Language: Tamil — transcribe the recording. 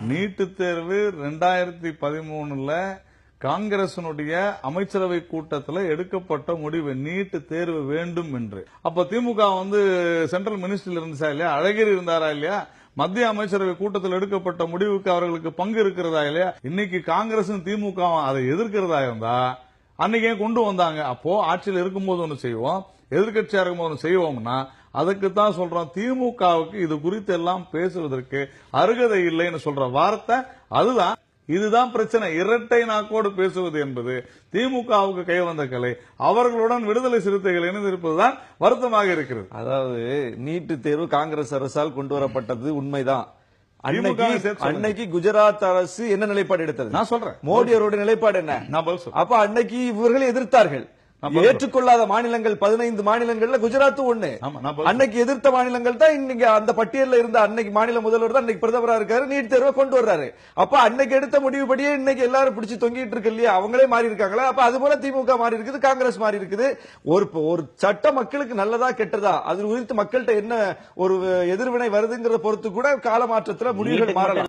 நீட்டு தேர்வு ரெண்டாயிரத்தி பதிமூணுல காங்கிரசினுடைய அமைச்சரவை கூட்டத்தில் எடுக்கப்பட்ட முடிவு நீட்டு தேர்வு வேண்டும் என்று. அப்ப திமுக வந்து சென்ட்ரல் மினிஸ்டர்ல இருந்துச்சா இல்லையா? அழகிரி இருந்தாரா இல்லையா? மத்திய அமைச்சரவை கூட்டத்தில் எடுக்கப்பட்ட முடிவுக்கு அவர்களுக்கு பங்கு இருக்கிறதா இல்லையா? இன்னைக்கு காங்கிரசும் திமுக அதை எதிர்க்கிறதா இருந்தா அன்னைக்கே கொண்டு வந்தாங்க. அப்போ ஆட்சியில் இருக்கும்போது ஒன்று செய்வோம் எதிர்க்கட்சியா இருக்கும்போது ஒன்று செய்வோம்னா அதுக்கு தான் சொல்றோம் திமுகவுக்கு இது குறித்து எல்லாம் பேசுவதற்கு அருகதை இல்லைன்னு சொல்ற வார்த்தை அதுதான். இதுதான் பிரச்சனை. இரட்டை நாக்கோடு பேசுவது என்பது திமுகவுக்கு கை வந்த கலை. அவர்களுடன் விடுதலை சிறுத்தைகள் இணைந்திருப்பதுதான் வருத்தமாக இருக்கிறது. அதாவது நீட்டு தேர்வு காங்கிரஸ் அரசால் கொண்டு வரப்பட்டது உண்மைதான். அன்னைக்கு குஜராத் அரசு என்ன நிலைப்பாடு எடுத்தது? நான் சொல்றேன். மோடி அவருடைய நிலைப்பாடு என்ன? அப்ப அன்னைக்கு இவர்கள் எதிர்த்தார்கள். ஏற்றுக்கொள்ளாத மாநிலங்கள் பதினைந்து மாநிலங்கள்ல குஜராத் ஒண்ணு. அன்னைக்கு எதிர்த்த மாநிலங்கள் தான் இன்னைக்கு அந்த பட்டியல்ல இருந்த அன்னைக்கு மாநில முதல்வர் தான் இன்னைக்கு பிரதமரா இருக்காரு நீட் தேர்வை கொண்டு வர்றாரு. அப்ப அன்னைக்கு எடுத்த முடிவுபடியே இன்னைக்கு எல்லாரும் பிடிச்சு தொங்கிட்டு இருக்கு இல்லையா? அவங்களே மாறி இருக்காங்களா? அப்ப அது போல திமுக மாறி இருக்குது காங்கிரஸ் மாறி இருக்குது. ஒரு ஒரு சட்டம் மக்களுக்கு நல்லதா கெட்டதா? அது குறித்து மக்கள்கிட்ட என்ன ஒரு எதிர்வினை வருதுங்கிறத பொறுத்து கூட காலமாற்றத்துல முடிவுகள் மாறலாம்.